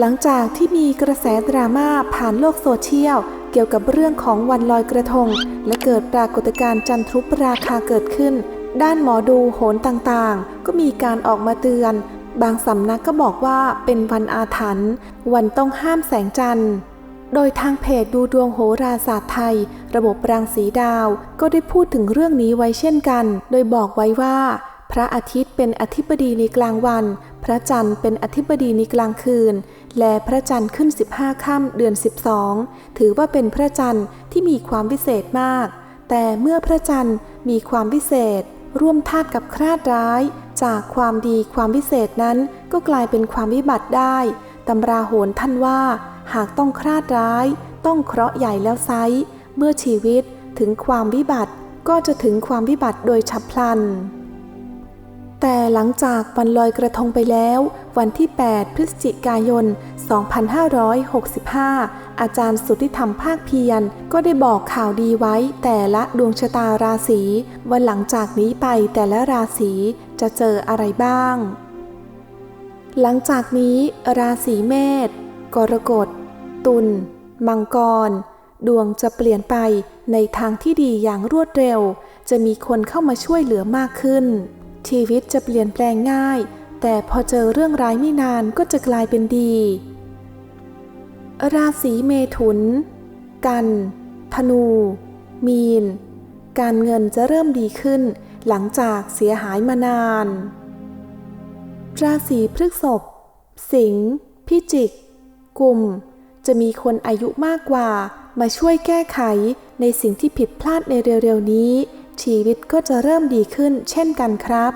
หลังจากที่มีกระแสดราม่าผ่านโลกโซเชียล เกี่ยวกับเรื่องของวันลอยกระทง และเกิดปรากฏการณ์จันทรุปราคาเกิดขึ้น ด้านหมอดูโหนต่างๆ ก็มีการออกมาเตือน บางสำนักก็บอกว่าเป็นวันอาถรรพ์วันต้องห้ามแสงจันทร์โดยทางเพจดูดวงโหราศาสตร์ไทย ระบบรังสีดาว ก็ได้พูดถึงเรื่องนี้ไว้เช่นกัน โดยบอกไว้ว่า พระอาทิตย์เป็นอธิบดีในกลางวัน พระจันทร์เป็นอธิบดีในกลางคืน และพระจันทร์ขึ้น 15ค่ำเดือน 12 ถือว่าเป็นพระจันทร์ที่มีความวิเศษมาก แต่เมื่อพระจันทร์มีความวิเศษ ร่วมธาตุกับคราดร้าย จากความดีความวิเศษนั้นก็กลายเป็นความวิบัติได้ตำราโหนท่านว่า หากต้องคราดร้าย ต้องเคราะห์ใหญ่แล้วไซเมื่อชีวิตถึงความวิบัติก็จะถึงความวิบัติโดยฉับพลัน แต่หลังจากวันลอยกระทงไปแล้ว วันที่ 8 พฤศจิกายน 2565 อาจารย์สุทธิธรรมภาคเพียร ก็ได้บอกข่าวดีไว้แต่ละดวงชะตาราศีวันหลังจากนี้ไปแต่ละราศีจะเจออะไรบ้าง หลังจากนี้ราศีเมษกรกฎ ตุล มังกร ดวงจะเปลี่ยนไปในทางที่ดีอย่างรวดเร็ว จะมีคนเข้ามาช่วยเหลือมากขึ้น ชีวิตจะเปลี่ยนแปลงง่าย แต่พอเจอเรื่องร้ายไม่นานก็จะกลายเป็นดี ราศีเมถุน กัน ธนู มีน การเงินจะเริ่มดีขึ้น หลังจากเสียหายมานาน ราศีพฤษภ สิงห์ พิจิกกุมจะมีคนอายุมากกว่ามาช่วยแก้ไขในสิ่งที่ผิดพลาดในเร็วๆนี้ ชีวิตก็จะเริ่มดีขึ้นเช่นกันครับ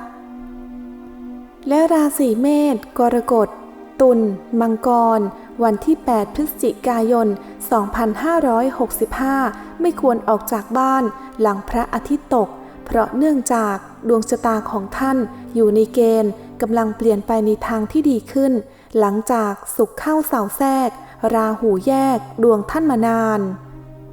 และราศีเมษ กรกฎ ตุล มังกร วันที่ 8 พฤศจิกายน 2565 ไม่ควรออกจากบ้านหลังพระอาทิตย์ตก เพราะเนื่องจากดวงชะตาของท่านอยู่ในเกณฑ์กำลังเปลี่ยนไปในทางที่ดีขึ้น หลังจากสุขเข้าเสาแทรก ราหูแยกดวงท่านมานาน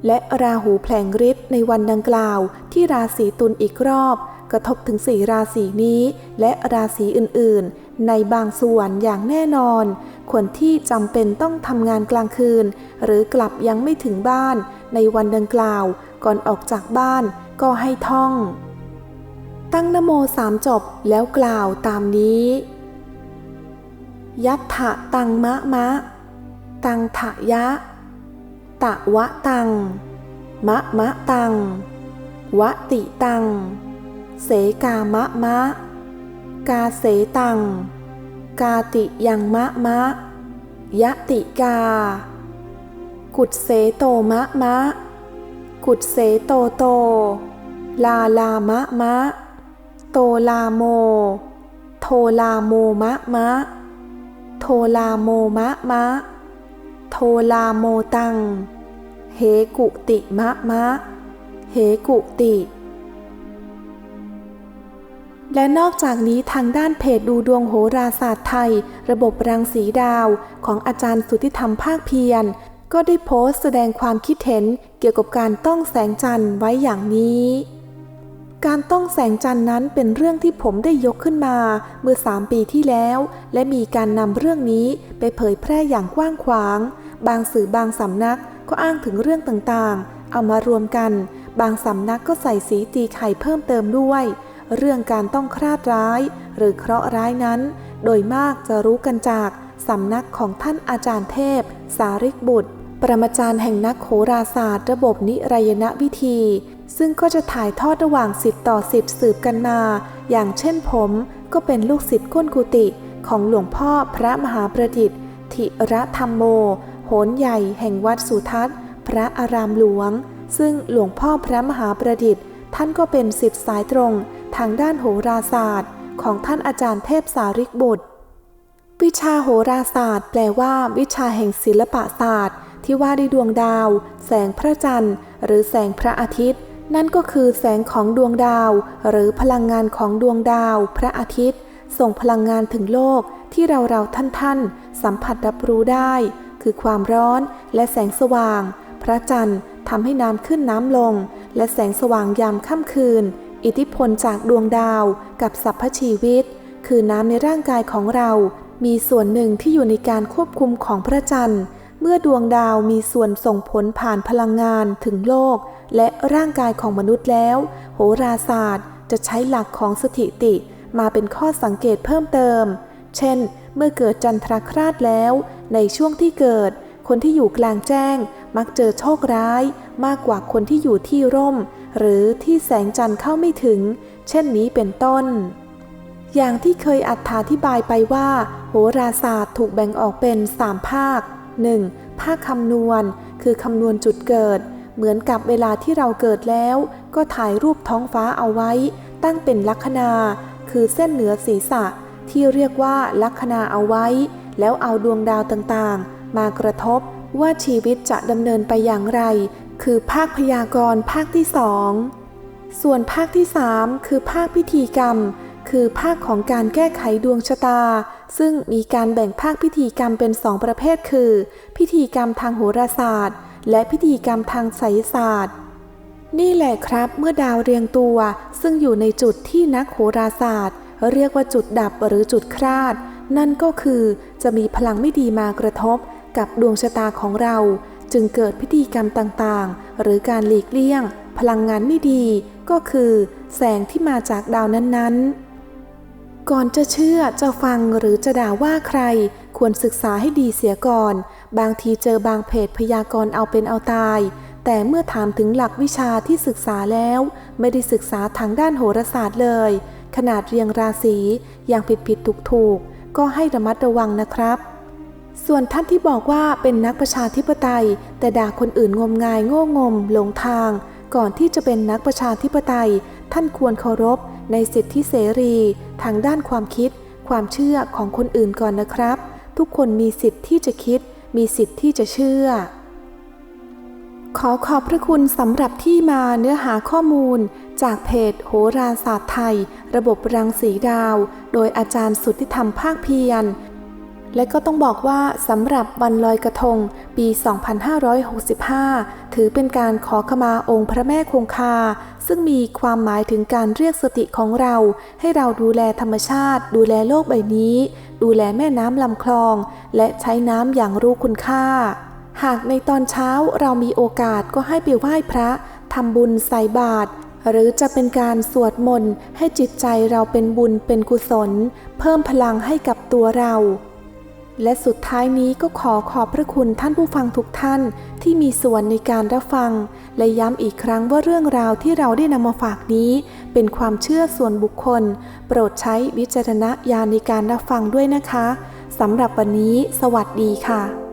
และราหูแผลงฤทธิ์ในวันดังกล่าวที่ราศีตุลอีกรอบ กระทบถึงสี่ราศีนี้ และราศีอื่นๆ ในบางส่วนอย่างแน่นอน คนที่จำเป็นต้องทำงานกลางคืน หรือกลับยังไม่ถึงบ้าน ในวันดังกล่าว ก่อนออกจากบ้านก็ให้ท่อง ตั้งนโมสามจบแล้วกล่าวตามนี้ ยัตถะตังมะมะ ตังถะยะ ตะวะตัง มะมะตัง วะติตัง เสกามะมะ กาเสตัง กาติยังมะมะ ยะติกา กุดเสโตมะมะ กุดเสโตโต ลาลามะมะ โตลาโม โทลาโมมะมะ โทลาโมมะมะ โทลาโมตัง เหกุติมะมะ เหกุติ และนอกจากนี้ทางด้านเพจดูดวงโหราศาสตร์ไทย ระบบรังสีดาวของอาจารย์สุทธิธรรมภาคเพียร ก็ได้โพสต์แสดงความคิดเห็นเกี่ยวกับการต้องแสงจันทร์ไว้อย่างนี้การต้องแสงจันทร์นั้นเป็นเรื่องที่ผมได้ยกขึ้นมาเมื่อ 3 ปีที่แล้ว และมีการนำเรื่องนี้ไปเผยแพร่อย่างกว้างขวาง บางสื่อบางสำนักก็อ้างถึงเรื่องต่างๆ เอามารวมกัน บางสำนักก็ใส่สีตีไข่เพิ่มเติมด้วย เรื่องการต้องคราดร้าย หรือเคราะห์ร้ายนั้น โดยมากจะรู้กันจากสำนักของท่านอาจารย์เทพ สาริกบุตร ปรมาจารย์แห่งนักโหราศาสตร์ ระบบนิรยณวิธี ซึ่งก็จะถ่ายทอดระหว่างสิทธิต่อสิทธิสืบกันมา อย่างเช่นผมก็เป็นลูกศิษย์ก้นกุฏิของหลวงพ่อพระมหาประดิษฐ์ธิระธรรมโม โหนใหญ่แห่งวัดสุทัศน์ พระอารามหลวง ซึ่งหลวงพ่อพระมหาประดิษฐ์ ท่านก็เป็นศิษย์สายตรงทางด้านโหราศาสตร์ ของท่านอาจารย์เทพสาริกบุตร วิชาโหราศาสตร์ แปลว่า วิชาแห่งศิลปศาสตร์ ที่ว่าด้วยดวงดาว แสงพระจันทร์ หรือแสงพระอาทิตย์ นั่นก็คือแสงของดวงดาว หรือพลังงานของดวงดาว พระอาทิตย์ ส่งพลังงานถึงโลกที่เราเราท่านท่านๆสัมผัสรับรู้ได้ คือความร้อนและแสงสว่าง พระจันทร์ทำให้น้ำขึ้นน้ำลง และแสงสว่างยามค่ำคืน อิทธิพลจากดวงดาวกับสรรพชีวิต คือน้ำในร่างกายของเรา มีส่วนหนึ่งที่อยู่ในการควบคุมของพระจันทร์ เมื่อดวงดาวมีส่วนส่งผลผ่านพลังงานถึงโลก และร่างกายของมนุษย์แล้ว โหราศาสตร์จะใช้หลักของสถิติ มาเป็นข้อสังเกตเพิ่มเติม เช่น เมื่อเกิดจันทราคราสแล้ว ในช่วงที่เกิด คนที่อยู่กลางแจ้ง มักเจอโชคร้าย มากกว่าคนที่อยู่ที่ร่ม หรือที่แสงจันทร์เข้าไม่ถึง เช่นนี้เป็นต้น อย่างที่เคยอธิบายไปว่า โหราศาสตร์ถูกแบ่งออกเป็น3ภาค 1. ภาคคำนวณ คือคำนวณจุดเกิด เหมือนกับเวลาที่เราเกิดแล้ว ก็ถ่ายรูปท้องฟ้าเอาไว้ ตั้งเป็นลัคนา คือเส้นเหนือศีรษะ ที่เรียกว่าลัคนาเอาไว้ แล้วเอาดวงดาวต่างๆ มากระทบว่าชีวิตจะดำเนินไปอย่างไร คือภาคพยากรณ์ภาคที่สองส่วนภาคที่3คือภาคพิธีกรรม คือภาคของการแก้ไขดวงชะตา ซึ่งมีการแบ่งภาคพิธีกรรมเป็นสองประเภทคือ พิธีกรรมทางโหราศาสตร์ และพิธีกรรมทางไสยศาสตร์นี่แหละครับเมื่อดาวเรียงตัวซึ่งอยู่ในจุดที่นักโหราศาสตร์ เรียกว่าจุดดับหรือจุดคลาด นั่นก็คือจะมีพลังไม่ดีมากระทบกับดวงชะตาของเรา จึงเกิดพิธีกรรมต่างๆ หรือการหลีกเลี่ยง พลังงานไม่ดีก็คือ แสงที่มาจากดาวนั้นๆ ก่อนจะเชื่อจะฟังหรือจะด่าว่าใคร ควรศึกษาให้ดีเสียก่อน บางทีเจอบางเพจพยากรณ์เอาเป็นเอาตายแต่เมื่อถามถึงหลักวิชาที่ศึกษาแล้ว ไม่ได้ศึกษาทางด้านโหราศาสตร์เลย ขนาดเรียงราศีอย่างผิดผิดถูกถูกก็ให้ระมัดระวังนะครับ ส่วนท่านที่บอกว่าเป็นนักประชาธิปไตย แต่ด่าคนอื่นงมงายโง่งมหลงทาง ก่อนที่จะเป็นนักประชาธิปไตย ท่านควรเคารพ ในสิทธิเสรี ทางด้านความคิด ความเชื่อของคนอื่นก่อนนะครับ ทุกคนมีสิทธิ์ที่จะคิด มีสิทธิ์ที่จะเชื่อ ขอขอบพระคุณสำหรับที่มาเนื้อหาข้อมูล จากเพจโหราศาสตร์ไทย ระบบรังสีดาว โดยอาจารย์สุทธิธรรมภาคเพียร และก็ต้องบอกว่าสำหรับวันลอยกระทง ปี 2565 ถือเป็นการขอขมาองค์พระแม่คงคา ซึ่งมีความหมายถึงการเรียกสติของเรา ให้เราดูแลธรรมชาติ ดูแลโลกใบนี้ ดูแลแม่น้ำลำคลอง และใช้น้ำอย่างรู้คุณค่า หากในตอนเช้าเรามีโอกาสก็ให้ไปไหว้พระทำบุญใส่บาตร หรือจะเป็นการสวดมนต์ให้จิตใจเราเป็นบุญเป็นกุศล เพิ่มพลังให้กับตัวเรา และสุดท้ายนี้ก็ขอขอบพระคุณท่านผู้ฟังทุกท่านที่มีส่วนในการรับฟัง และย้ำอีกครั้งว่าเรื่องราวที่เราได้นำมาฝากนี้ เป็นความเชื่อส่วนบุคคล โปรดใช้วิจารณญาณในการรับฟังด้วยนะคะสำหรับวันนี้ สวัสดีค่ะ